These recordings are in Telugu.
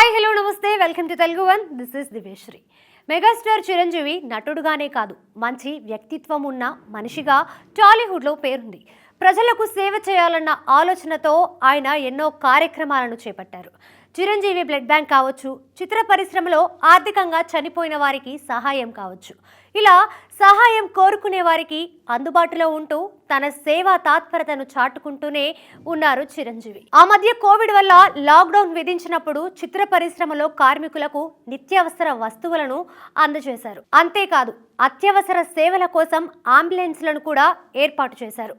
హాయ్ హలో నమస్తే. Welcome to Telugu one. This is దివేశ్రీ megastar Chiranjeevi నటుడుగానే కాదు మంచి వ్యక్తిత్వం ఉన్న మనిషిగా టాలీవుడ్లో పేరుంది. ప్రజలకు సేవ చేయాలన్న ఆలోచనతో ఆయన ఎన్నో కార్యక్రమాలను చేపట్టారు. చిరంజీవి బ్లడ్ బ్యాంక్ కావచ్చు చిత్ర పరిశ్రమలో ఆర్థికంగా చనిపోయిన వారికి సహాయం కావచ్చు. ఇలా సహాయం కోరుకునే వారికి అందుబాటులో ఉంటూ తన సేవా తాత్పరతను చాటుకుంటూనే ఉన్నారు చిరంజీవి. ఆ మధ్య కోవిడ్ వల్ల లాక్డౌన్ విధించినప్పుడు చిత్ర పరిశ్రమలో కార్మికులకు నిత్యావసర వస్తువులను అందజేశారు. అంతేకాదు అత్యవసర సేవల కోసం అంబులెన్స్లను కూడా ఏర్పాటు చేశారు.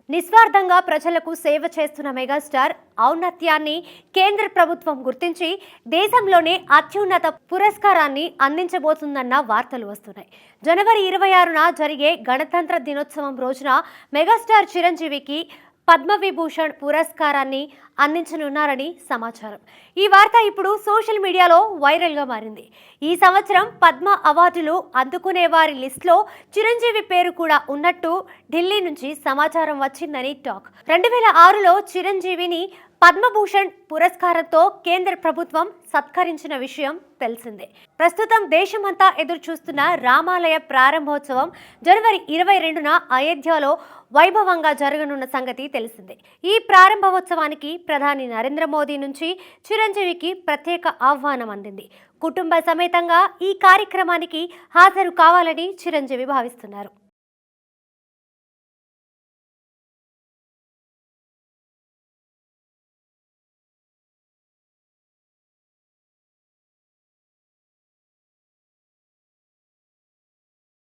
నిస్వార్థంగా ప్రజలకు సేవ చేస్తున్న మెగాస్టార్ ఔన్నత్యాన్ని కేంద్ర ప్రభుత్వం గుర్తించి దేశంలోనే అత్యున్నత పురస్కారాన్ని అందించబోతుందన్న వార్తలు వస్తున్నాయి. జనవరి ఇరవై ఆరున జరిగే గణతంత్ర దినోత్సవం రోజున మెగాస్టార్ చిరంజీవికి పద్మవిభూషణ్ పురస్కారాన్ని అందించనున్నారని సమాచారం. ఈ వార్త ఇప్పుడు సోషల్ మీడియాలో వైరల్గా మారింది. ఈ సంవత్సరం పద్మ అవార్డులు అందుకునే వారి లిస్టులో చిరంజీవి పేరు కూడా ఉన్నట్టు ఢిల్లీ నుంచి సమాచారం వచ్చిందని టాక్. రెండు వేల ఆరులో చిరంజీవిని పద్మభూషణ్ పురస్కారంతో కేంద్ర ప్రభుత్వం సత్కరించిన విషయం తెలిసిందే. ప్రస్తుతం దేశమంతా ఎదురు చూస్తున్న రామాలయ ప్రారంభోత్సవం జనవరి ఇరవై రెండున అయోధ్యలో వైభవంగా జరగనున్న సంగతి తెలిసిందే. ఈ ప్రారంభోత్సవానికి ప్రధాని నరేంద్ర మోదీ నుంచి చిరంజీవికి ప్రత్యేక ఆహ్వానం అందింది. కుటుంబ సమేతంగా ఈ కార్యక్రమానికి హాజరు కావాలని చిరంజీవి భావిస్తున్నారు.